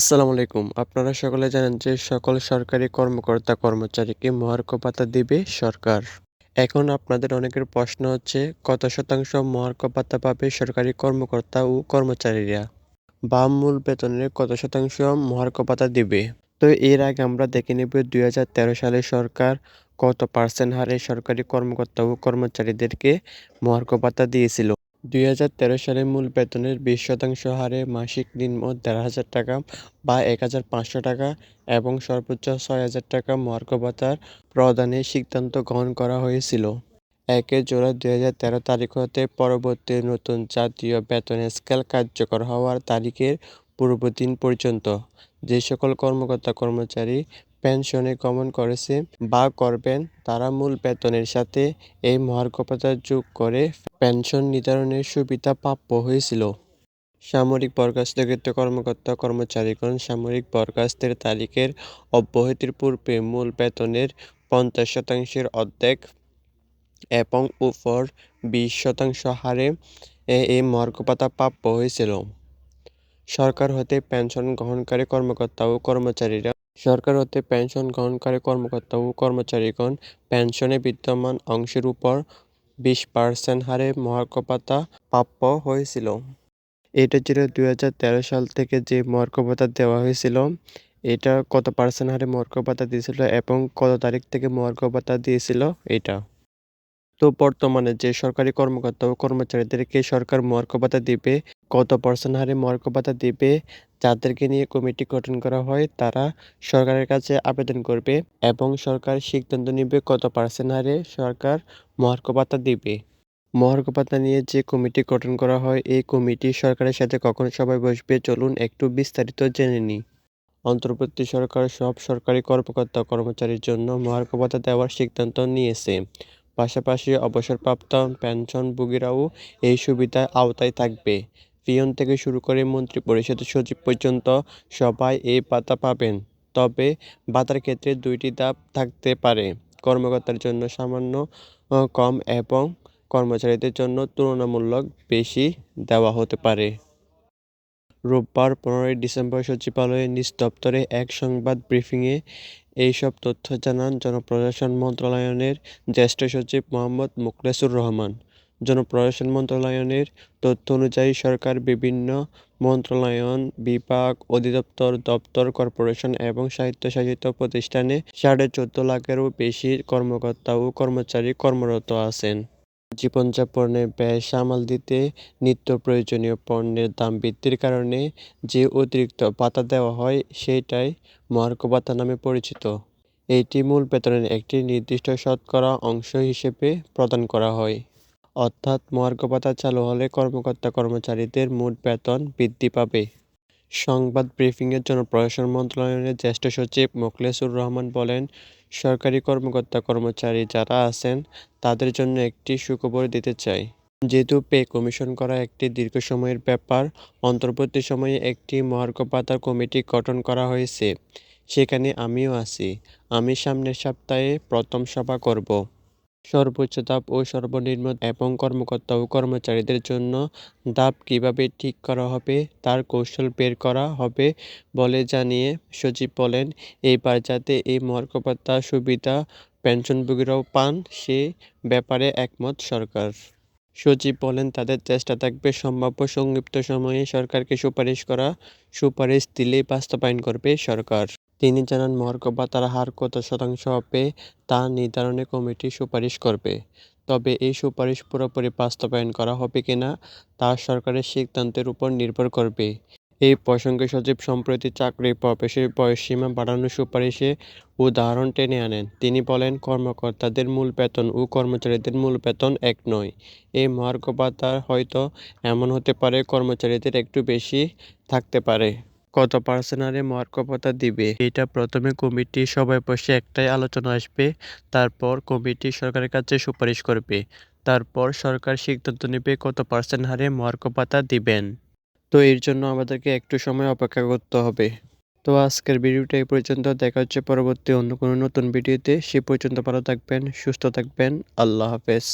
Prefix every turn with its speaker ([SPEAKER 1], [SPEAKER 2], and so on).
[SPEAKER 1] আসসালামু আলাইকুম। আপনারা সকলে জানেন যে সকল সরকারি কর্মকর্তা কর্মচারীকে মহার্ঘ ভাতা দিবে সরকার। এখন আপনাদের অনেকের প্রশ্ন হচ্ছে, কত শতাংশ মহার্ঘ ভাতা পাবে সরকারি কর্মকর্তা ও কর্মচারীরা? বা মূল বেতনের কত শতাংশ মহার্ঘ ভাতা দিবে? তো এর আগে আমরা দেখে নেব দুই হাজার তেরো সালে সরকার কত পার্সেন্ট হারে সরকারি কর্মকর্তা ও কর্মচারীদেরকে মহার্ঘ ভাতা দিয়েছিল। দুই হাজার তেরো সালে মূল বেতনের বিশ শতাংশ হারে মাসিক নিম্ন দেড় হাজার টাকা বা এক হাজার পাঁচশো টাকা এবং সর্বোচ্চ ছয় হাজার টাকা মহার্ঘ ভাতার প্রদানের সিদ্ধান্ত গ্রহণ করা হয়েছিল। একে জুলাই দুই হাজার তেরো তারিখ হতে পরবর্তী নতুন জাতীয় বেতন স্কেল কার্যকর হওয়ার তারিখের পূর্বদিন পর্যন্ত যে সকল কর্মকর্তা কর্মচারী পেনশনে গমন করেছে বা করবেন, তারা মূল বেতনের সাথে এই মহার্ঘ ভাতা যোগ করে পেনশন নির্ধারণের সুবিধা প্রাপ্য হয়েছিল। সামরিক বরখাস্তকৃত কর্মকর্তা কর্মচারীগণ সামরিক বরখাস্তের তারিখের অব্যাহতির পূর্বে মূল বেতনের পঞ্চাশ শতাংশের অর্ধেক এবং উপর বিশ শতাংশ হারে এই মহার্ঘপাতা প্রাপ্য হয়েছিল। সরকার হতে পেনশন গ্রহণকারী কর্মকর্তা ও কর্মচারীরা সরকার হতে পেনশন গ্রহণকারী কর্মকর্তা ও কর্মচারীগণ পেনশনে বিদ্যমান অংশের উপর বিশ পার্সেন্ট হারে মহার্ঘ ভাতা প্রাপ্য হয়েছিল। এটা ছিল দু হাজার তেরো সাল থেকে যে মহার্ঘ ভাতা দেওয়া হয়েছিল। এটা কত পার্সেন্ট হারে মহার্ঘ ভাতা দিয়েছিল এবং কত তারিখ থেকে মহার্ঘ ভাতা দিয়েছিল, এটা। তো বর্তমানে যে সরকারি কর্মকর্তা ও কর্মচারীদেরকে সরকার মহার্ঘ ভাতা দিবে, কত পার্সেন্ট হারে মহার্ঘ ভাতা দিবে, যাদেরকে নিয়ে কমিটি গঠন করা হয়, তারা সরকারের কাছে আবেদন করবে এবং সরকার সিদ্ধান্ত নেবে কত পার্সেন্ট হারে সরকার মহার্ঘ ভাতা দিবে। মহার্ঘ ভাতা নিয়ে যে কমিটি গঠন করা হয়, এই কমিটি সরকারের সাথে কখন সবাই বসবে, চলুন একটু বিস্তারিত জেনে নিই অন্তর্বর্তী সরকার সব সরকারি কর্মকর্তা কর্মচারীর জন্য মহার্ঘ ভাতা দেওয়ার সিদ্ধান্ত নিয়েছে। পাশাপাশি অবসরপ্রাপ্ত পেনশনভোগীরাও এই সুবিধার আওতায় থাকবে। পিয়ন থেকে শুরু করে মন্ত্রী পরিষদের সচিব পর্যন্ত সবাই এই ভাতা পাবেন। তবে ভাতার ক্ষেত্রে দুইটি ধাপ থাকতে পারে, কর্মকর্তার জন্য সামান্য কম এবং কর্মচারীদের জন্য তুলনামূলক বেশি দেওয়া হতে পারে। রোববার পনেরোই ডিসেম্বর সচিবালয়ের নিজ দপ্তরে এক সংবাদ ব্রিফিংয়ে এইসব তথ্য জানান জনপ্রশাসন মন্ত্রণালয়ের জ্যেষ্ঠ সচিব মোহাম্মদ মোখলেসুর রহমান। জনপ্রশাসন মন্ত্রণালয়ের তথ্য অনুযায়ী সরকার বিভিন্ন মন্ত্রণালয় বিভাগ, অধিদপ্তর, দপ্তর, কর্পোরেশন এবং স্বায়ত্তশাসিত প্রতিষ্ঠানে সাড়ে চোদ্দ লাখেরও বেশি কর্মকর্তা ও কর্মচারী কর্মরত আছেন। জীবনযাপনের ব্যয় সামাল দিতে নিত্য প্রয়োজনীয় পণ্যের দাম বৃদ্ধির কারণে যে অতিরিক্ত ভাতা দেওয়া হয় সেটাই মহার্ঘ ভাতা নামে পরিচিত। এটি মূল বেতনের একটি নির্দিষ্ট শতকরা অংশ হিসেবে প্রদান করা হয়। অর্থাৎ মহার্ঘ ভাতা চালু হলে কর্মকর্তা কর্মচারীদের মোট বেতন বৃদ্ধি পাবে। সংবাদ ব্রিফিংয়ের জন্য প্রশাসন মন্ত্রণালয়ের জ্যেষ্ঠ সচিব মোখলেসুর রহমান বলেন সরকারি কর্মকর্তা কর্মচারী যারা আছেন, তাদের জন্য একটি সুখবর দিতে চাই। যেহেতু পে কমিশন করা একটি দীর্ঘ সময়ের ব্যাপার, অন্তর্বর্তী সময়ে একটি মহার্ঘ পাতার কমিটি গঠন করা হয়েছে। সেখানে আমিও আছি। আমি সামনের সপ্তাহে প্রথম সভা করব। সর্বোচ্চ ধাপ ও সর্বনিম্ন এবং কর্মকর্তা ও কর্মচারীদের জন্য ধাপ কীভাবে ঠিক করা হবে, তার কৌশল বের করা হবে বলে জানিয়ে সচিব বলেন, এইবার যাতে এই মহার্ঘ সুবিধা পেনশনভোগীরাও পান, সে ব্যাপারে একমত সরকার। সচিব বলেন, তাদের চেষ্টা থাকবে সম্ভাব্য সংক্ষিপ্ত সময়ে সরকারকে সুপারিশ করা, সুপারিশ দিলেই বাস্তবায়ন করবে সরকার। তিনি জানান মহার্ঘ ভাতার হার কত শতাংশ হবে, তা নির্ধারণে কমিটি সুপারিশ করবে। তবে এই সুপারিশ পুরোপুরি বাস্তবায়ন করা হবে কিনা তা সরকারের সিদ্ধান্তের উপর নির্ভর করবে। এই প্রসঙ্গে সচিব সম্প্রতি চাকরির প্রবেশের বয়সসীমা বাড়ানোর সুপারিশে উদাহরণ টেনে আনেন। তিনি বলেন, কর্মকর্তাদের মূল বেতন ও কর্মচারীদের মূল বেতন এক নয়। এই মহার্ঘ হয়তো এমন হতে পারে, কর্মচারীদের একটু বেশি থাকতে পারে। কত পার্সেন্ট হারে মহার্ঘ দিবে? এটা প্রথমে কমিটি সবাই বসে একটাই আলোচনা আসবে, তারপর কমিটি সরকারের কাছে সুপারিশ করবে, তারপর সরকার সিদ্ধান্ত নেবে কত পার্সেন্ট হারে মহার্ঘ ভাতা দিবেন। তো এর জন্য আমাদেরকে একটু সময় অপেক্ষা করতে হবে। তো আজকের ভিডিওটা এই পর্যন্ত, দেখা হচ্ছে পরবর্তী অন্য কোনো নতুন ভিডিওতে। সে পর্যন্ত ভালো থাকবেন, সুস্থ থাকবেন, আল্লাহ হাফেজ।